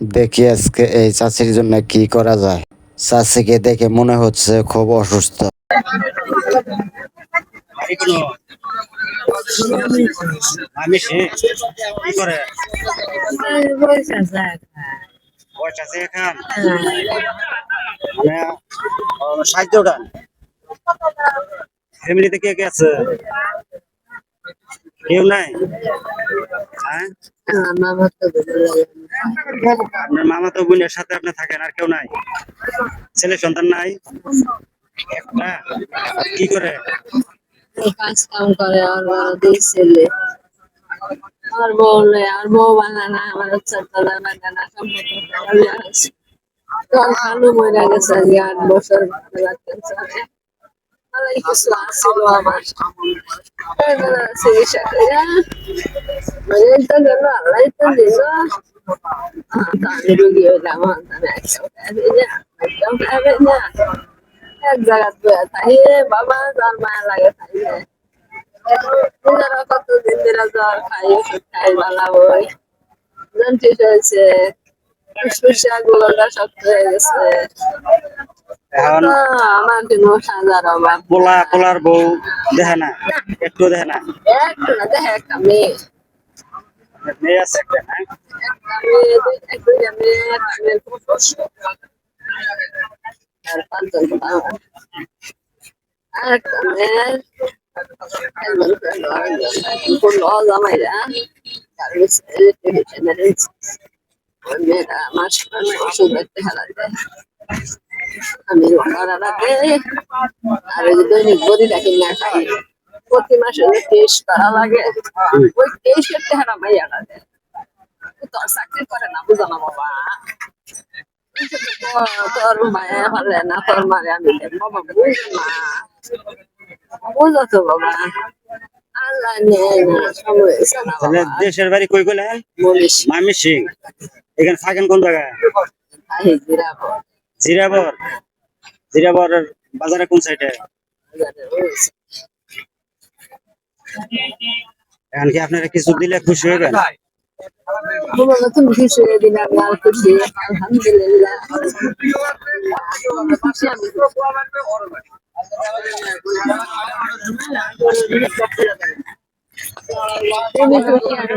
দেখি আজকে এই চাষির জন্য কি করা যায়। চাষিকে দেখে মনে হচ্ছে খুব অসুস্থ। এখন? মানে ফ্যামিলিতে কে কেউ নাই? আপনার মামা তো বোনের সাথে আপনি থাকেন, আর কেউ নাই। ছেলে সন্তান নাই। কি করে? কাজ কাম করে আর দুই ছেলে। আর বউলে আর বউ বানানা আমার ছোট বানানা সম্পর্কে আছে তোর মরে গেছে আজকে বছর ভালোই কিছু আসছিল আমার। চিকিৎসা মানে তো গেল আল্লাহ তো দিল আমি রুগী হইলাম আমি একটাও খাবে না একটাও খাবে না এক জায়গা বয়ে থাকি বাবা তোর মায়া লাগে থাকি নিজেরা কতদিন ধরে জ্বর খাই ওষুধ খাই ভালো বই জন্টিস হয়েছে ফুসফুসিয়া গুলোটা শক্ত হয়ে গেছে এখন তো আমার কোনো সাজার অভাব পোলা পোলার বউ দেখে না একটু দেখে না একটা না দেখে একটা মেয়ে মেয়ে আছে একটা হ্যাঁ? আমি আর ওই যে দৈনিক বদিটা খাই প্রতি মাসে যে টেস্ট করা লাগে। ওই টেস্টের চেহারা দেয়। চাকরি করে না বুঝো না বাবা। তোর মায়া পারে না তোর মারে আমি। বাবা বুঝো না। বুঝো তো বাবা। দেশের বাড়ি কই গেলেন মামি সিং এখানে থাকেন কোন জায়গায়? জিরাবর জিরাবর বাজারে কোন সাইডে। এখন কি আপনারা কিছু দিলে খুশি খুশি আলহামদুলিল্লাহ খুশি আমি তুমি খুশি আমি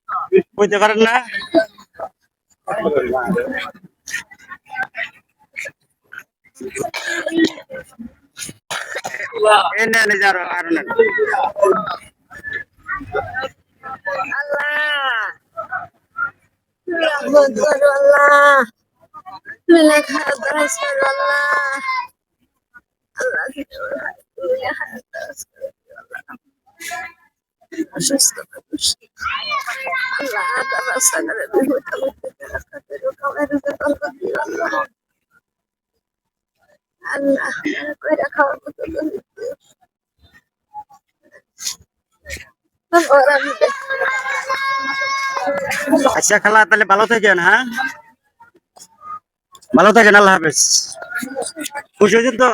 বুঝতে পারেন না এই নেন, এই যে আরো আরো নেন। আল্লাহ রহমত করো আল্লাহ আচ্ছা খালা তাহলে ভালো থাকেন হ্যাঁ? ভালো থাকেন আল্লাহ হাফেজ। খুশি হয়েছেন তো?